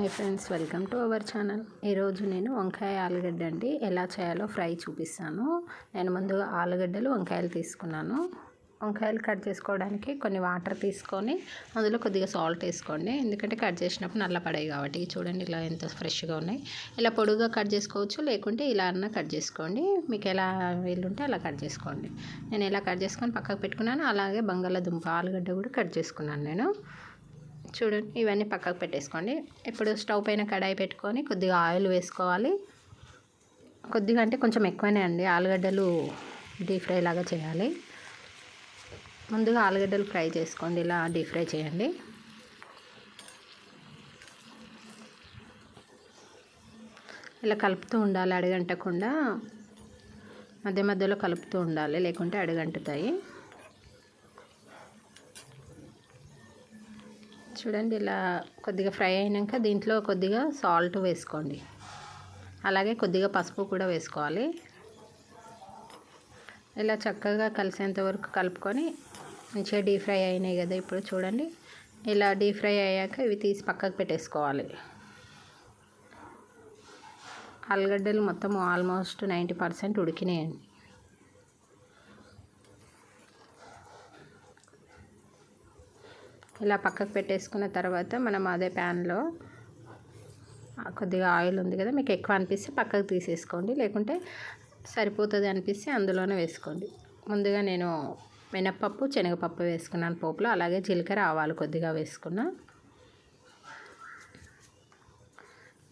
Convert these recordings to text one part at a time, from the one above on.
Hi friends welcome to our channel. ఈరోజు నేను వంకాయ ఆలుగడ్డ అండి. ఎలా చేయాలో ఫ్రై చూపిస్తాను. నేను ముందుగా ఆలుగడ్డలు వంకాయలు తీసుకున్నాను. వంకాయలు కట్ చేసుకోవడానికి కొన్ని వాటర్ తీసుకొని అందులో కొద్దిగా సాల్ట్ వేసుకోండి. ఎందుకంటే కట్ చేసినప్పుడు నల్ల పడాయి కాబట్టి. చూడండి ఇలా ఎంత ఫ్రెష్గా ఉన్నాయి. ఇలా పొడుగా కట్ చేసుకోవచ్చు లేకుంటే ఇలా అన్న కట్ చేసుకోండి. మీకు ఎలా వీలుంటే అలా కట్ చేసుకోండి. నేను ఇలా కట్ చేసుకొని పక్కకు పెట్టుకున్నాను. అలాగే బంగాళాదుంప ఆలుగడ్డ కూడా కట్ చేసుకున్నాను నేను. చూడండి ఇవన్నీ పక్కకు పెట్టేసుకోండి. ఇప్పుడు స్టవ్ పైన కడాయి పెట్టుకొని కొద్దిగా ఆయిల్ వేసుకోవాలి. కొద్దిగా అంటే కొంచెం ఎక్కువనే అండి ఆలుగడ్డలు డీప్ ఫ్రై లాగా చేయాలి. ముందుగా ఆలుగడ్డలు ఫ్రై చేసుకోండి ఇలా డీప్ ఫ్రై చేయండి. ఇలా కలుపుతూ ఉండాలి అడగంటకుండా. మధ్య మధ్యలో కలుపుతూ ఉండాలి లేకుంటే అడగంటుతాయి. చూడండి ఇలా కొద్దిగా ఫ్రై అయినాక దీంట్లో కొద్దిగా సాల్ట్ వేసుకోండి. అలాగే కొద్దిగా పసుపు కూడా వేసుకోవాలి. ఇలా చక్కగా కలిసేంత వరకు కలుపుకొని మంచిగా డీప్ ఫ్రై అయినాయి కదా ఇప్పుడు చూడండి. ఇలా డీప్ ఫ్రై అయ్యాక ఇవి తీసి పక్కకు పెట్టేసుకోవాలి. ఆలుగడ్డలు మొత్తం ఆల్మోస్ట్ నైంటీ పర్సెంట్ ఉడికినాయండి. ఇలా పక్కకు పెట్టేసుకున్న తర్వాత మనం అదే ప్యాన్లో కొద్దిగా ఆయిల్ ఉంది కదా మీకు ఎక్కువ అనిపిస్తే పక్కకు తీసేసుకోండి. లేకుంటే సరిపోతుంది అనిపిస్తే అందులోనే వేసుకోండి. ముందుగా నేను మినప్పప్పు శనగపప్పు వేసుకున్నాను పోపులో. అలాగే జీలకర్ర ఆవాలు కొద్దిగా వేసుకున్నా.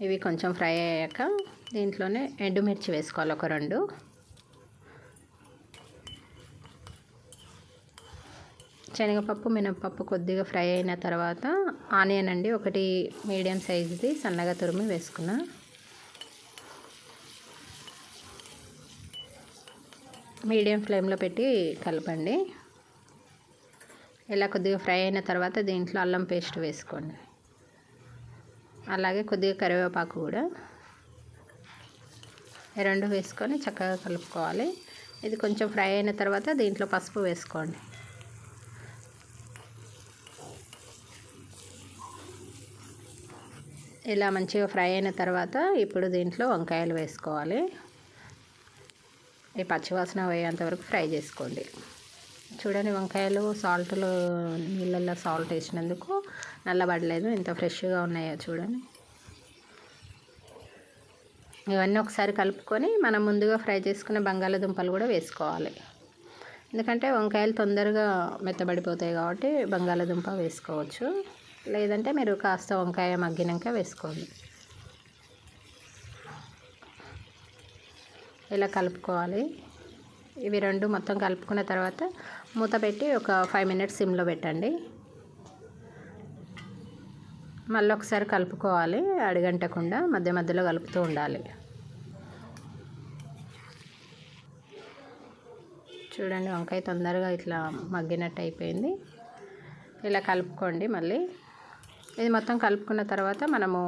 ఇవి కొంచెం ఫ్రై అయ్యాక దీంట్లోనే ఎండుమిర్చి వేసుకోవాలి ఒక రెండు. శనగపప్పు మినపప్పు కొద్దిగా ఫ్రై అయిన తర్వాత ఆనియన్ అండి ఒకటి మీడియం సైజుది సన్నగా తురిమి వేసుకున్నా. మీడియం ఫ్లేమ్లో పెట్టి కలపండి. ఇలా కొద్దిగా ఫ్రై అయిన తర్వాత దీంట్లో అల్లం పేస్ట్ వేసుకోండి. అలాగే కొద్దిగా కరివేపాకు కూడా. రెండు వేసుకొని చక్కగా కలుపుకోవాలి. ఇది కొంచెం ఫ్రై అయిన తర్వాత దీంట్లో పసుపు వేసుకోండి. ఇలా మంచిగా ఫ్రై అయిన తర్వాత ఇప్పుడు దీంట్లో వంకాయలు వేసుకోవాలి. ఈ పచ్చివాసన పోయేంత వరకు ఫ్రై చేసుకోండి. చూడండి వంకాయలు సాల్ట్లో నీళ్ళల్లో సాల్ట్ వేసినందుకు నల్లబడలేదు ఎంత ఫ్రెష్గా ఉన్నాయో చూడండి. ఇవన్నీ ఒకసారి కలుపుకొని మనం ముందుగా ఫ్రై చేసుకున్న బంగాళాదుంపలు కూడా వేసుకోవాలి. ఎందుకంటే వంకాయలు తొందరగా మెత్తబడిపోతాయి కాబట్టి బంగాళాదుంప వేసుకోవచ్చు. లేదంటే మీరు కాస్త వంకాయ మగ్గినాక వేసుకోండి. ఇలా కలుపుకోవాలి. ఇవి రెండు మొత్తం కలుపుకున్న తర్వాత మూత పెట్టి ఒక ఫైవ్ మినిట్స్ సిమ్లో పెట్టండి. మళ్ళీ ఒకసారి కలుపుకోవాలి అడిగంటకుండా మధ్య మధ్యలో కలుపుతూ ఉండాలి. చూడండి వంకాయ తొందరగా ఇట్లా మగ్గినట్టు అయిపోయింది. ఇలా కలుపుకోండి మళ్ళీ. ఇది మొత్తం కలుపుకున్న తర్వాత మనము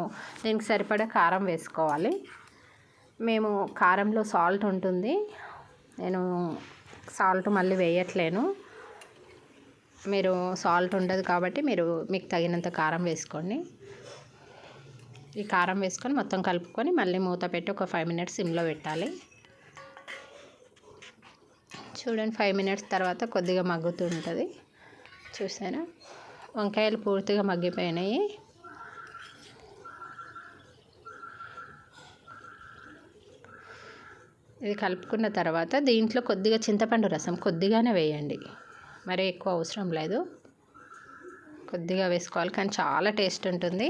దీనికి సరిపడా కారం వేసుకోవాలి. మేము కారంలో సాల్ట్ ఉంటుంది. నేను సాల్ట్ మళ్ళీ వేయట్లేను. మీరు సాల్ట్ ఉండదు కాబట్టి మీరు మీకు తగినంత కారం వేసుకోండి. ఈ కారం వేసుకొని మొత్తం కలుపుకొని మళ్ళీ మూత పెట్టి ఒక ఫైవ్ మినిట్స్ సిమ్లో పెట్టాలి. చూడండి ఫైవ్ మినిట్స్ తర్వాత కొద్దిగా మగ్గుతూ ఉంటుంది. చూసారా? వంకాయలు పూర్తిగా మగ్గిపోయినాయి. ఇది కలుపుకున్న తర్వాత దీంట్లో కొద్దిగా చింతపండు రసం కొద్దిగానే వేయండి. మరి ఎక్కువ అవసరం లేదు. కొద్దిగా వేసుకోవాలి కానీ చాలా టేస్ట్ ఉంటుంది.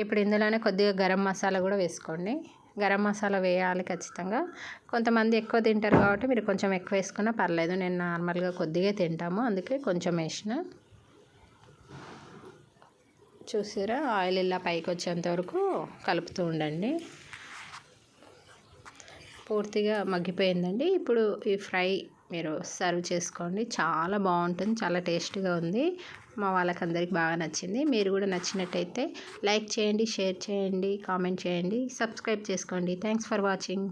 ఇప్పుడు ఇందులోనే కొద్దిగా గరం మసాలా కూడా వేసుకోండి. గరం మసాలా వేయాలి ఖచ్చితంగా. కొంతమంది ఎక్కువ తింటారు కాబట్టి మీరు కొంచెం ఎక్కువ వేసుకున్నా పర్లేదు. నేను నార్మల్గా కొద్దిగా తింటాము. అందుకే కొంచెం వేసిన. చూసారా? ఆయిల్ ఇలా పైకి వచ్చేంత వరకు కలుపుతూ ఉండండి. పూర్తిగా మగ్గిపోయిందండి. ఇప్పుడు ఈ ఫ్రై మీరు సర్వ్ చేసుకోండి. చాలా బాగుంటుంది చాలా టేస్ట్గా ఉంది. మా వాళ్ళకందరికి బాగా నచ్చింది. మీరు కూడా నచ్చినట్టయితే లైక్ చేయండి షేర్ చేయండి కామెంట్ చేయండి సబ్స్క్రైబ్ చేసుకోండి. Thanks for watching.